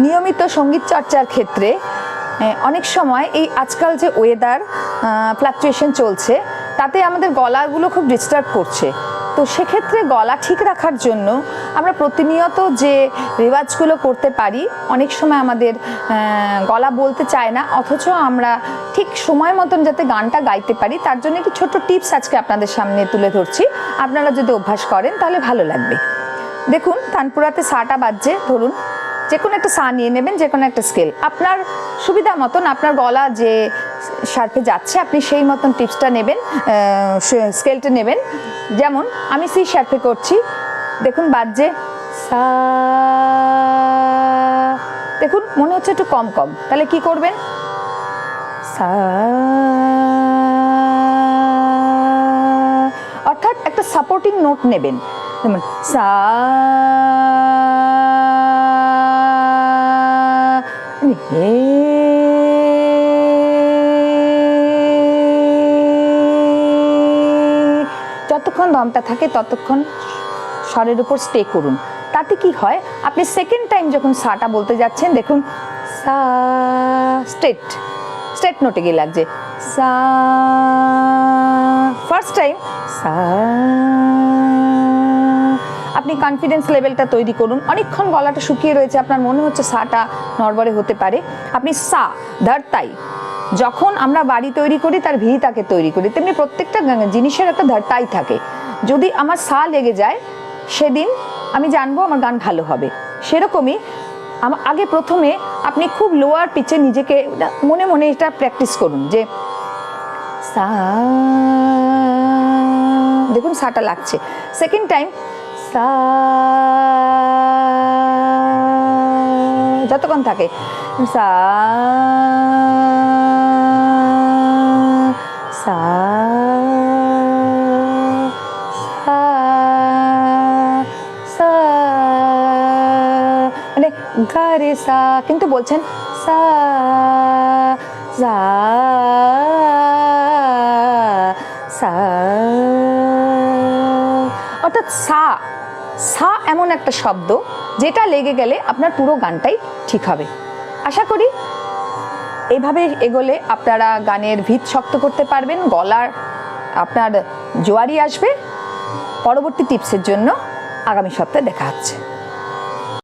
নিয়মিত সংগীত চর্চার ক্ষেত্রে অনেক সময় এই আজকাল যে ওয়েদার ফ্লাকচুয়েশন চলছে, তাতে আমাদের গলাগুলো খুব ডিস্টার্ব করছে। তো সেক্ষেত্রে গলা ঠিক রাখার জন্য আমরা প্রতিনিয়ত যে রেওয়াজগুলো করতে পারি, অনেক সময় আমাদের গলা বলতে চায় না, অথচ আমরা ঠিক সময় মতন যাতে গানটা গাইতে পারি, তার জন্য একটি ছোট্ট টিপস আজকে আপনাদের সামনে তুলে ধরছি। আপনারা যদি অভ্যাস করেন, তাহলে ভালো লাগবে। দেখুন, তানপুরাতে সাটা বাজছে, ধরুন। যে কোনো একটা সা নিয়ে নেবেন যে কোনো একটা স্কেল। আপনার সুবিধা মতন আপনার গলা যে শার্পে যাচ্ছে, আপনি সেই মতন টিপসটা নেবেন স্কেলটা নেবেন। যেমন, আমি সি শার্পে করছি। দেখুন, বাজছে সা, দেখুন, মনে হচ্ছে একটু কম কম। তাহলে কি করবেন? সা, অর্থাৎ একটা সাপোর্টিং নোট নেবেন। যেমন, সা যতক্ষণ দমটা থাকে, ততক্ষণ স্বরের উপর স্টে করুন। তাতে কি হয়? আপনি সেকেন্ড টাইম যখন সাটা বলতে যাচ্ছেন, দেখুন, সা স্টেট স্টেট নোটে গিয়ে লাগছে। সা ফার্স্ট টাইম সা আপনি কনফিডেন্স লেভেলটা তৈরি করুন। অনেকক্ষণ গলাটা শুকিয়ে রয়েছে, আপনার মনে হচ্ছে সাটা নড়বড়ে হতে পারে। আপনি সা ধরতাই যখন আমরা বাড়ি তৈরি করি, তার ভিড়িতাকে তৈরি করি, তেমনি প্রত্যেকটা জিনিসের একটা ধরতাই থাকে। যদি আমার সা লেগে যায়, সেদিন আমি জানব আমার গান ভালো হবে। সেরকমই আগে প্রথমে আপনি খুব লোয়ার পিচে নিজেকে মনে মনে এটা প্র্যাকটিস করুন যে, সা, দেখুন সাটা লাগছে। সেকেন্ড টাইম সা যতক্ষণ থাকে। সা সা মানে গা সা কিন্তু বলছেন সা সা। অর্থাৎ সা সা এমন একটা শব্দ যেটা লেগে গেলে আপনার পুরো গানটাই ঠিক হবে। আশা করি এভাবে এগোলে আপনারা গানের ভিত শক্ত করতে পারবেন, গলার আপনার জোয়ারি আসবে। পরবর্তী টিপসের জন্য আগামী সপ্তাহে দেখা হচ্ছে।